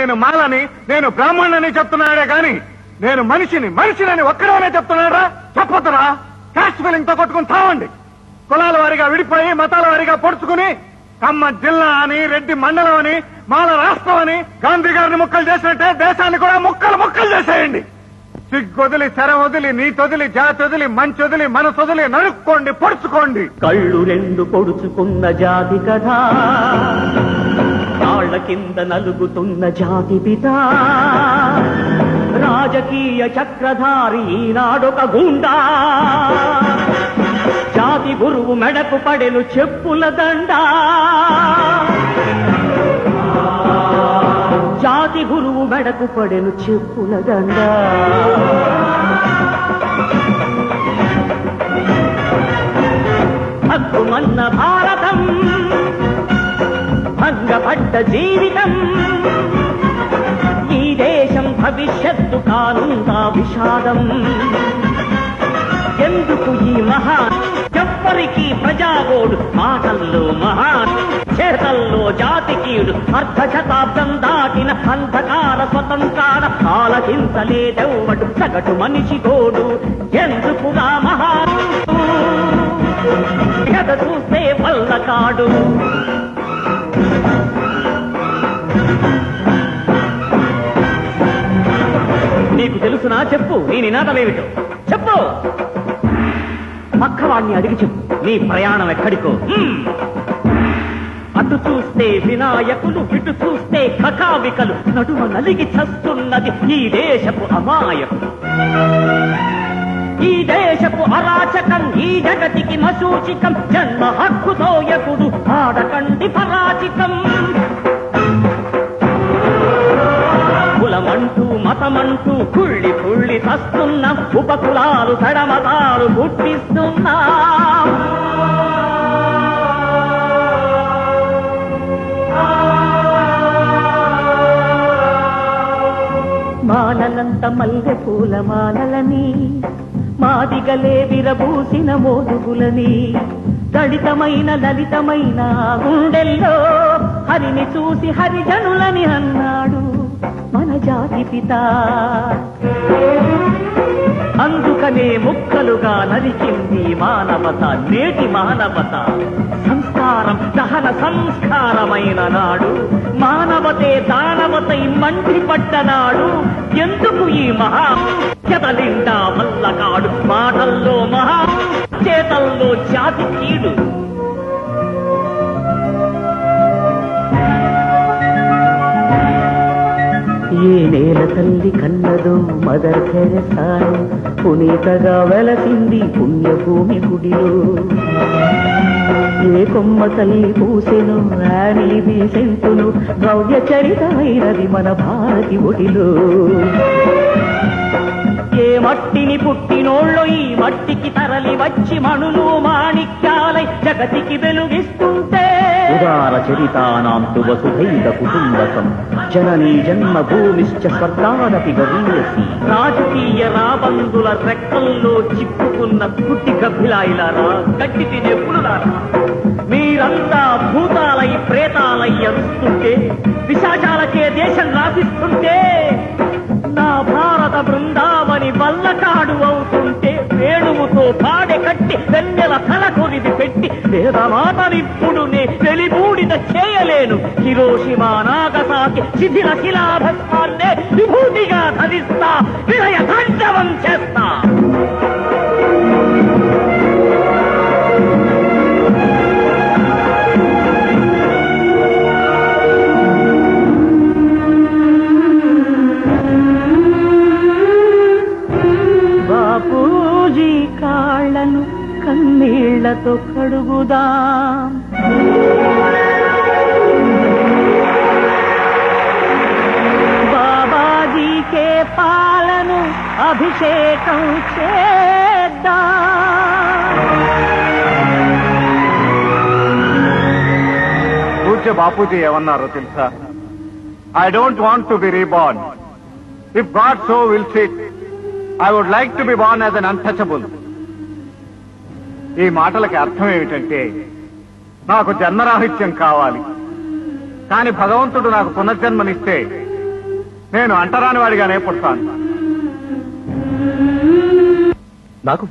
నేను మాలని నేను బ్రాహ్మణుని చెప్తున్నాడే గాని నేను మనిషిని మనిషిని ఒక్కడనే చెప్తున్నాడా చెప్పొద్దురా. క్యాస్ట్ ఫీలింగ్తో కొట్టుకుని తావండి. కులాల వారిగా విడిపోయి మతాల వారిగా పొడుచుకుని కమ్మ జిల్లా అని రెడ్డి మండలం అని మాల రాష్ట్రం అని గాంధీ గారిని ముక్కలు చేసినట్టే దేశాన్ని కూడా ముక్కలు ముక్కలు చేసేయండి. సిగ్గొదిలి శరం వదిలి నీతొదిలి జాతి వదిలి మంచి వదిలి మనసు వదిలి నరుక్కోండి పొడుచుకోండి. కళ్ళు రెండు పొడుచుకున్న జాతి కథ. కాళ్ళ కింద నలుగుతున్న జాతి పిత. రాజకీయ చక్రధారి ఈనాడొక గుండా. జాతి గురువు మెడకు పడెను చెప్పుల దండ. జాతి గురువు మెడకు పడెను చెప్పుల దండ. హక్కుమన్న భారతం భంగపడ్డ జీవితం. ఈ దేశం భవిష్యత్తు కానుందా విషాదం. ఎందుకు ఈ మహా ఎవ్వరికి ప్రజాగోడు మాటల్లో మహా చేతల్లో జాతికీయుడు అర్ధ శతాబ్దం దాటిన అంధకార స్వతంత్రాల ఆలకించలేదెవ్వడు సగటు మనిషి గోడు ఎందుకుగా మహా? ఎద చూస్తే వల్ల కాడు. తెలుసునా? చెప్పు. నీ నినాదమేమిటో చెప్పు. పక్కవాణ్ణి అడిగి చెప్పు. నీ ప్రయాణం ఎక్కడికో? అటు చూస్తే వినాయకులు ఇటు చూస్తే కకావికలు నడుమ నలిగి చస్తున్నది ఈ దేశపు అమాయకులు. ఈ దేశపు అరాచకం ఈ జగతికి మసూచికం జన్మ హక్కుతో ఎప్పుడు ఆడకండి పరాచికం కులమంటూ మతమంటూ కుళ్ళి కుళ్ళి ఉపకులాలు తడమతాలు పుట్టిస్తున్నా. మానలంత మల్లె పూల మానలని మాదిగలే విరబూసిన మోదుగులని దళితమైన లలితమైన గుండెల్లో హరిని చూసి హరిజనులని అన్నాడు మన జాతి పిత. అందుకనే ముక్కలుగా నరికింది మానవత నేటి మానవత. సంస్కారం దహన సంస్కారమైన నాడు మానవతే దానవతై మంటి పట్టనాడు ఎందుకు ఈ మహా చెదలిండా వల్లకాడు మాటల్లో మహా చేతల్లో జాతి కీడు. తల్లి కన్నదో మదర్ తెరసాను పునీతగా వెలసింది పుణ్యభూమి గుడిలో. ఏ కొమ్మ తల్లి పూసెను రాణి సెంతును భవ్య చరితమైనది మన భారతి ఒడిలో. ఏ మట్టిని పుట్టినోళ్ళు ఈ మట్టికి తరలి వచ్చి మణులు మాణిక్యాలై జగతికి వెలుగిస్తుంటే ఉదార చరితానాం తు వసుధైద కుటుంబకం జననీ జన్మభూమిశ్చ స్వర్గాదపి గరీయసి రాజకీయ రాబందుల రెక్కల్లో చిక్కుకున్న కుట్టి గబ్బిలాయిలారా గట్టి తినెప్పుడులారా మీరంతా భూతాలై ప్రేతాలై అరుస్తుంటే విశాచాలకే దేశం రాసిస్తుంటే నా భారత బృందావని వల్లకాడు అవుతుంటే వేణువుతో పాడె కట్టి వెన్నెల తల కొరిది పెట్టి వేదమాతనిప్పుడు నే వెలిబూడిద చేయలేను. హిరోషిమా నాగసాకి శిథిల శిలాభస్మాన్నే విభూతిగా ధరిస్తా వినయ తాండవం చేస్తా. బాపూజీ కాళ్ళను కన్నీళ్ళతో కడుగుదాం. బాబాజీకే పాలను అభిషేకం చేద్దాం. పూజ్య బాపూజీ ఏమన్నారో తెలుసా? I don't want to be reborn if God so wills it I would like to be born as an untouchable ఈ మాటలకి అర్థం ఏమిటంటే నాకు జన్మరాహిత్యం కావాలి. కానీ భగవంతుడు నాకు పునర్జన్మనిస్తే నేను అంటరాని వాడిగానే పుడతాను. నాకు